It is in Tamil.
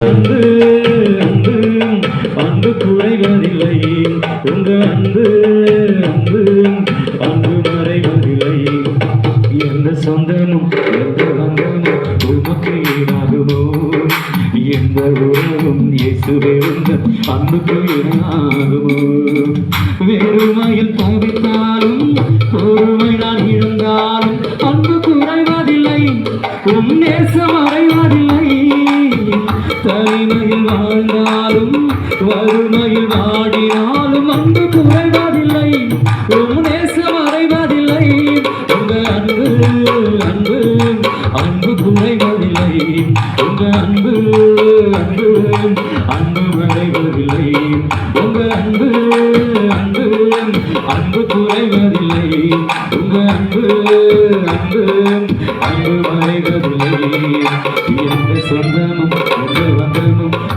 அன்பு அன்பு அன்பு குறைவதில்லை. உங்க அன்பு அன்பு அன்பு மறைவதில்லை. எந்த சொந்தமும் எந்த பந்தமும் உமக்கு ஈடாகுமோ எந்த உறவும் இயேசுவே உங்க அன்புக்கு ஈடாகுமோ வெறுமையில் தவித்தாலும் பொறுமை நான் இருந்தாலும் அன்பு குறைவதில்லை. உன் நேசம் அறைவதில்லை வறுமையில் வாடினாலும் அன்பு குறைவதில்லை உம் நேசம் அறைவதில்லை உங்க அன்பு அன்பு அன்பு குறைவதில்லை உங்க அன்பு அன்பு அன்பு மறைவதில்லை உங்க அன்பு அன்பு அன்பு குறைவதில்லை உங்க அன்பு அன்பு அன்பு மறைவதில்லை எந்த சொந்தமும்